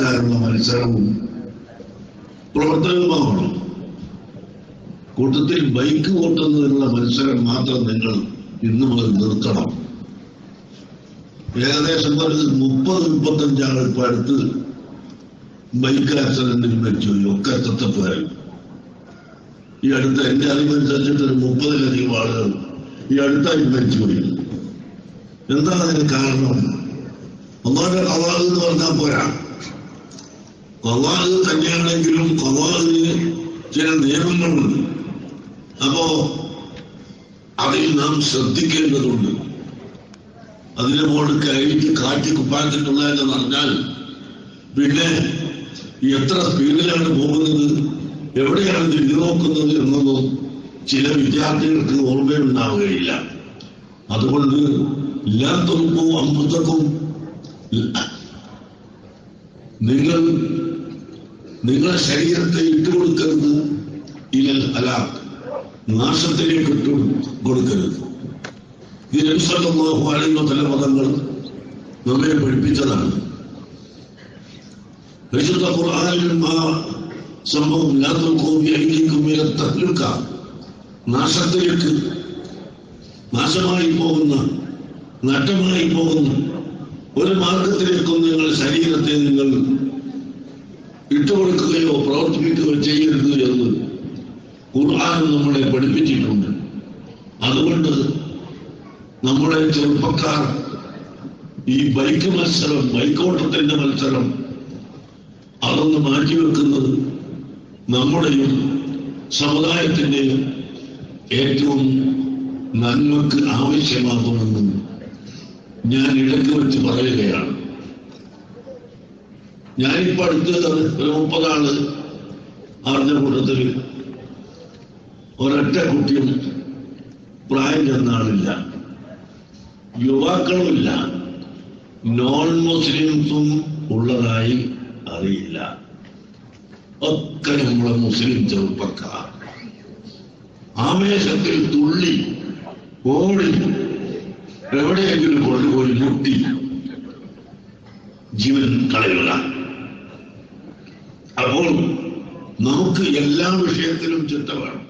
വെക്കാനുള്ള മത്സരവും പ്രവർത്തകമാണ് കൂട്ടത്തിൽ ബൈക്ക് ഓട്ടുന്നതിനുള്ള മത്സരം മാത്രം നിങ്ങൾ ഇന്നു മുതൽ നിർത്തണം. ഏകദേശം ഒരു മുപ്പത് മുപ്പത്തഞ്ചാൾ ഇപ്പൊ അടുത്ത് ബൈക്ക് ആക്സിഡന്റിൽ മരിച്ചു. ഒക്കെ എത്തത്തപ്പുകാരും ഈ അടുത്ത എന്റെ അറിവനുസരിച്ചിട്ട് ഒരു മുപ്പതിലധികം ആളുകൾ ഈ അടുത്തായി മരിച്ചുപോയി എന്താണ് അതിന് കാരണം? ഒന്നാമത്തെ കവാഹ് എന്ന് പറഞ്ഞാൽ പോരാ. കവാഹ് തന്നെയാണെങ്കിലും കൊവാഹിന് ചില നിയമങ്ങളുണ്ട്. അപ്പോ അതിൽ നാം ശ്രദ്ധിക്കേണ്ടതുണ്ട്. അതിനെ മോൾ കയറ്റി കാറ്റി കുപ്പാക്കിട്ടുള്ളതെന്ന് പറഞ്ഞാൽ പിന്നെ എത്ര സ്പീഡിലാണ് പോകുന്നത് എവിടെയാണ് തിരിഞ്ഞു നോക്കുന്നത് എന്നൊന്നും ചില വിദ്യാർത്ഥികൾക്ക് ഓർമ്മയുണ്ടാവുകയില്ല. അതുകൊണ്ട് ഇല്ലാത്തവർക്കും അമ്പത്തക്കും നിങ്ങൾ നിങ്ങളുടെ ശരീരത്തെ ഇട്ടുകൊടുക്കരുത് ഇലൽ ഹലാക്ക് നാശത്തിലേക്ക് ഇട്ടു കൊടുക്കരുത് ഈ നബിസല്ലാഹു അലൈഹി തല പദങ്ങൾ നമ്മെ പഠിപ്പിച്ചതാണ്. വിശുദ്ധ ഖുർആാനിലും ആ സംഭവം തഹ്ലുക്ക നാശത്തിലേക്ക് നാശമായി പോകുന്ന നഷ്ടമായി പോകുന്ന ഒരു മാർഗത്തിലേക്കും നിങ്ങൾ ശരീരത്തെ നിങ്ങൾ ഇട്ടുകൊടുക്കുകയോ പ്രവർത്തിപ്പിക്കുകയോ ചെയ്യരുത് എന്ന് ഖുർആൻ നമ്മളെ പഠിപ്പിച്ചിട്ടുണ്ട്. അതുകൊണ്ട് നമ്മുടെ ചെറുപ്പക്കാർ ഈ ബൈക്ക് മത്സരം ബൈക്കോട്ടത്തിന്റെ മത്സരം അതൊന്ന് മാറ്റിവെക്കുന്നത് നമ്മുടെയും സമുദായത്തിന്റെയും ഏറ്റവും നന്മക്ക് ആവശ്യമാകുമെന്നും ഞാൻ ഇടയ്ക്ക് വെച്ച് പറയുകയാണ്. ഞാനിപ്പോ അടുത്ത് ഒരു മുപ്പതാൾ അറിഞ്ഞ കൂട്ടത്തിൽ ഒരൊറ്റ കുട്ടിയും പ്രായം ചെന്ന ആളില്ല. യുവാക്കളുമില്ല. നോൺ മുസ്ലിംസും ഉള്ളതായി അറിയില്ല. ഒക്കെ നമ്മളെ മുസ്ലിം ചെറുപ്പക്കാർ. ആവേശത്തിൽ തുള്ളി ഓടി എവിടെയെങ്കിലും കൊണ്ടുപോയി മുട്ടി ജീവൻ കളയുക. അപ്പോൾ നമുക്ക് എല്ലാ വിഷയത്തിലും ചിട്ട വേണം.